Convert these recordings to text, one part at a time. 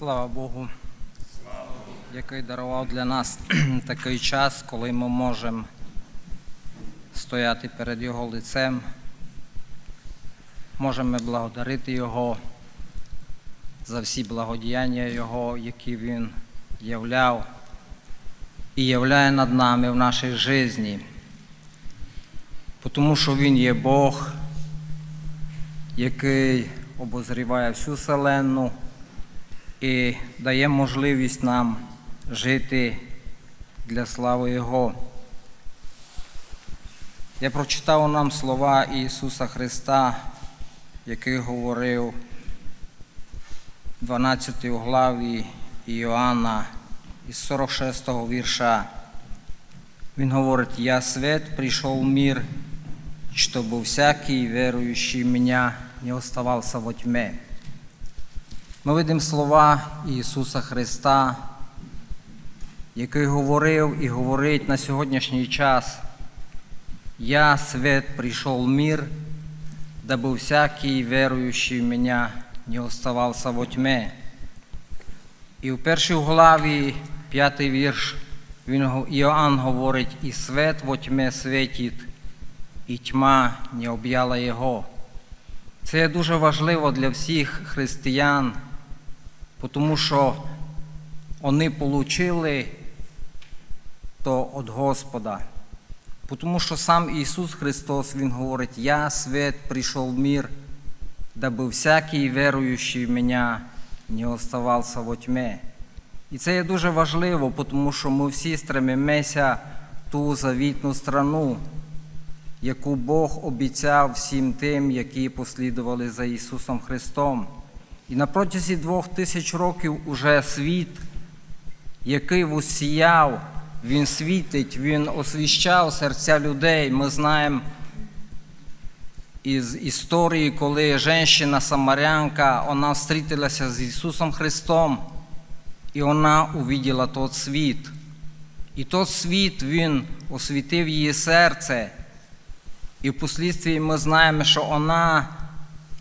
Слава Богу, який дарував для нас такий час, коли ми можемо стояти перед Його лицем, можемо благодарити Його за всі благодіяння Його, які Він являв і являє над нами в нашій житті. Тому що Він є Бог, який обозріває всю вселенну і дає можливість нам жити для слави Його. Я прочитав нам слова Ісуса Христа, який говорив в 12 главі Іоанна із 46 вірша. Він говорить, «Я свет пришел в мир, чтобы всякий верующий в меня не оставался во тьме». Ми видимо слова Ісуса Христа, який говорив і говорить на сьогоднішній час. Я, свет, прийшов в мир, дабы всякий верующий в меня не оставался во тьме. І в першій главі, п'ятий вірш, він, Іоанн говорить, і свет во тьме світить, і тьма не об'яла його. Це дуже важливо для всіх християн, тому що вони отримали то від Господа. Тому що сам Ісус Христос, Він говорить, Я свет прийшов в мир, даби всякий веруючий в мене не оставався во тьме. І це є дуже важливо, тому що ми всі стремимося ту завітну страну, яку Бог обіцяв всім тим, які послідували за Ісусом Христом. І на протязі двох тисяч років уже світ, який усіяв, він світить, він освіщав серця людей. Ми знаємо із історії, коли жінка самарянка вона зустрілася з Ісусом Христом, і вона увиділа тот світ. І тот світ він освітив її серце. І впоследствии ми знаємо, що вона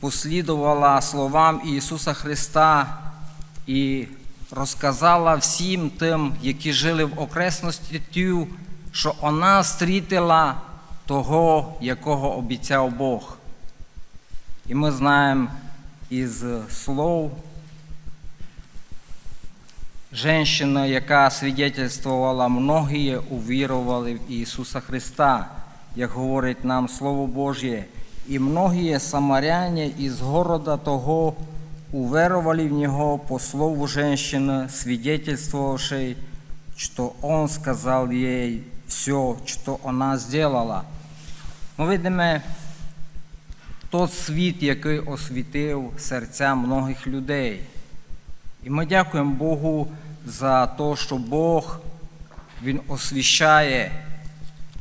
послідувала словам Ісуса Христа і розказала всім тим, які жили в окресності, що вона зустрітила того, якого обіцяв Бог. І ми знаємо із слов Женщина, яка свідетельствувала, многі увірували в Ісуса Христа, як говорить нам Слово Божє, і многі самаряне із города того уверовали в Нього по слову женщины, свидетельствовавшей, что Он сказал ей все, что она сделала. Ми видимо тот світ, який освітив серця многих людей. І ми дякуємо Богу за те, що Бог Він освіщає.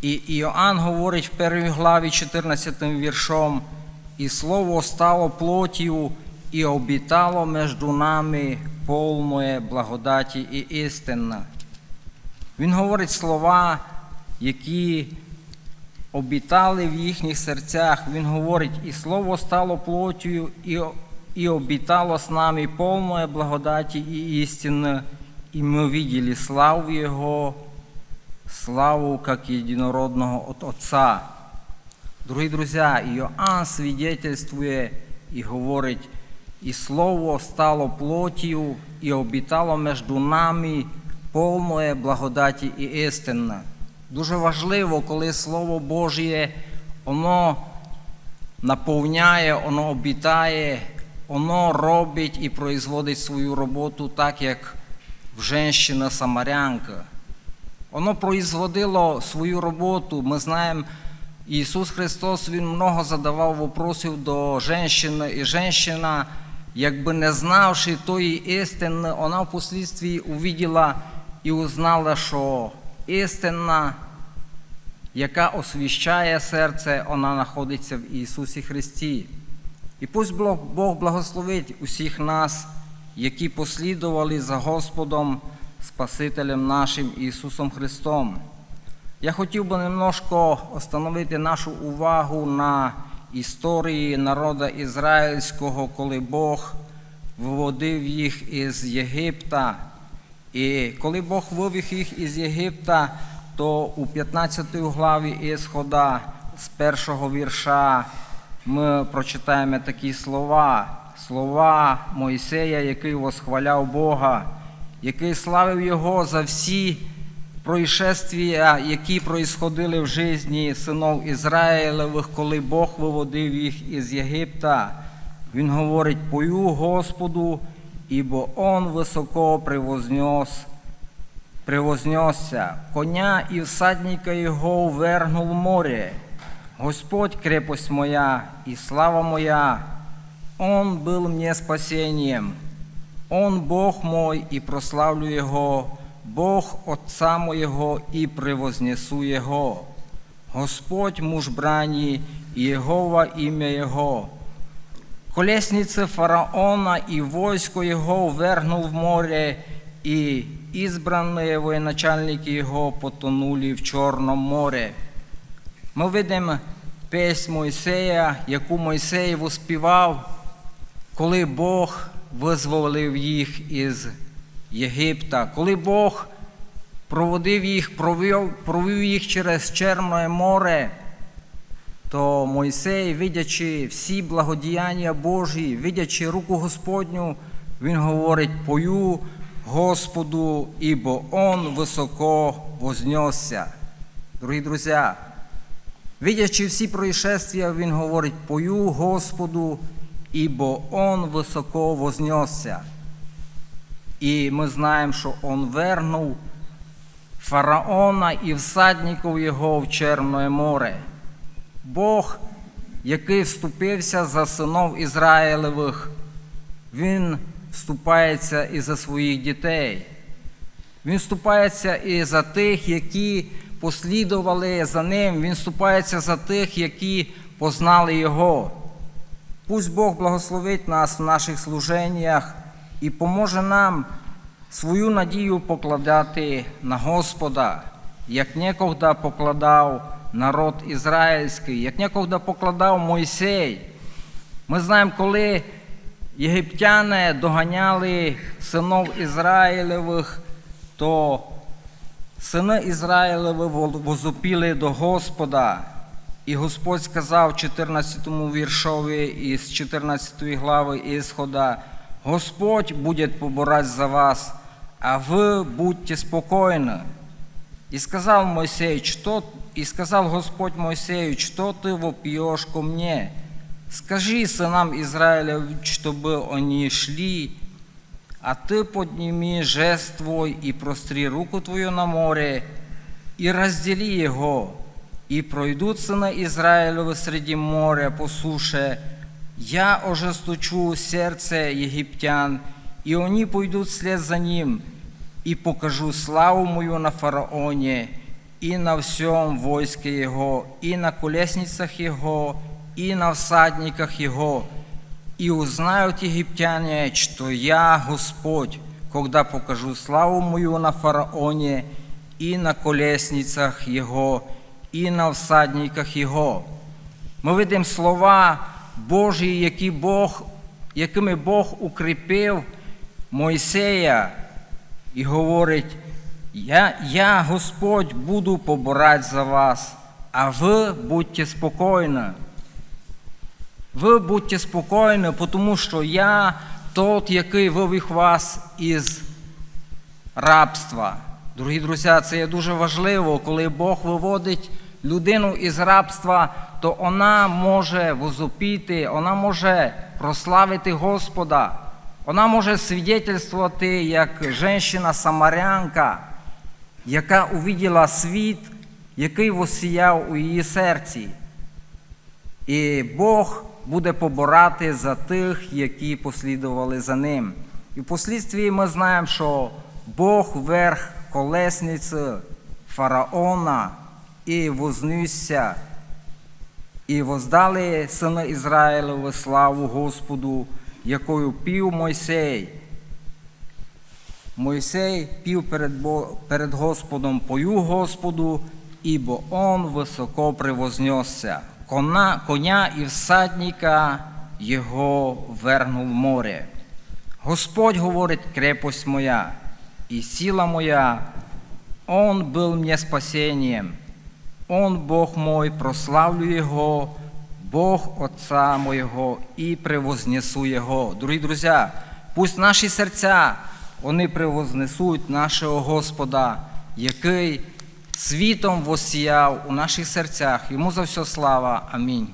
І Іоанн говорить в першій главі 14 віршом, і слово стало плотію і обітало між нами повної благодаті і істинна. Він говорить слова, які обітали в їхніх серцях. Він говорить, і слово стало плотію і, і обітало з нами повної благодаті і істини, і ми виділи славу Його, славу как єдинородного от Отца. Дорогі друзі, Іоанн свідетельствує і говорить, і слово стало плотію і обітало між нами повної благодаті і істини. Дуже важливо, коли Слово Божє, воно наповняє, воно обітає, воно робить і производить свою роботу так, як в женщина самарянка. Воно производило свою роботу. Ми знаємо, Ісус Христос Він много задавав вопросів до женщини, і женщина, якби не знавши тої істини, вона впоследствии увиділа і узнала, що істина, яка освіщає серце, вона знаходиться в Ісусі Христі. І пусть Бог благословить усіх нас, які послідували за Господом, Спасителем нашим Ісусом Христом. Я хотів би немножко остановити нашу увагу на історії народу ізраїльського, коли Бог виводив їх із Єгипта. І коли Бог вивів їх із Єгипта, то у 15 главі Ісхода з першого вірша ми прочитаємо такі слова. Слова Мойсея, який восхваляв Бога, який славив Його за всі происшествия, які происходили в житті синов Ізраїлевих, коли Бог виводив їх із Єгипта. Він говорить: пою Господу, ібо Он високо привознес, привознесся, коня і всадника його ввергнув море. Господь крепость моя и слава моя, Он был мне спасением. Он Бог мой, и прославлю Его, Бог Отца моего, и превознесу Его. Господь муж брани, и Егова имя Его. Колесницы фараона и войско его вергнул в море, и избранные военачальники его потонули в Чорном море. Ми видимо піснь Мойсея, яку Мойсей воспівав, коли Бог визволив їх із Єгипта, коли Бог проводив їх, провів, провів їх через Черне море, то Мойсей, видячи всі благодіяння Божі, видячи руку Господню, він говорить: пою Господу, ібо Он високо вознесся. Дорогі друзі, видячи всі происшествия, він говорить: пою Господу, ібо Он високо вознесся. І ми знаємо, що Он вернув фараона і всадників його в Черне море. Бог, який вступився за синов Ізраїлевих, Він вступається і за своїх дітей. Він вступається і за тих, які послідували за ним. Він вступається за тих, які познали Його. Пусть Бог благословить нас в наших служеннях і поможе нам свою надію покладати на Господа, як некогда покладав народ ізраїльський, як некогда покладав Мойсей. Ми знаємо, коли єгиптяни доганяли синов Ізраїлевих, то сини Ізраїлеви возопіли до Господа. І Господь сказав в 14 віршові із 14 глави Ісхода, Господь буде поборать за вас, а ви будьте спокійні. И сказал Мойсей, что, и сказал Господь Мойсею, что ты вопьешь ко мне? Скажи сынам Израиля, чтобы они шли, а ты подними жест твой и простри руку твою на море, и раздели его, и пройдут сыны Израилевы среди моря по суше. Я ожесточу сердце египтян, и они пойдут вслед за ним, и покажу славу мою на фараоне, и на всем войске его, и на колесницах его, и на всадниках его, и узнают египтяне, что я Господь, когда покажу славу мою на фараоне, и на колесницах его, і на всадниках його. Ми видимо слова Божі, які Бог, якими Бог укріпив Мойсея і говорить, я, я Господь, буду поборати за вас, а ви будьте спокійні. Ви будьте спокійні, тому що я тот, який вивів вас із рабства. Дорогі друзі, це є дуже важливо, коли Бог виводить людину із рабства, то вона може возопіти, вона може прославити Господа, вона може свідетельствувати як жінка-самарянка, яка увиділа світ, який восіяв у її серці. І Бог буде поборати за тих, які послідували за ним. І впослідстві ми знаємо, що Бог верх колесниці фараона і вознісся, і воздали сини Ізраїлеві славу Господу, якою пів Мойсей. Мойсей пів перед, перед Господом пою Господу, ібо Он високо привознесся. Кона, коня і всадника його вернув море. Господь говорить, крепость моя и сила моя, Он был мне спасением. Он Бог мой, прославлю Його, Бог Отца моєго і превознесу Його. Дорогі друзі, пусть наші серця вони превознесуть нашого Господа, який світом воссіяв у наших серцях. Йому за все слава. Амінь.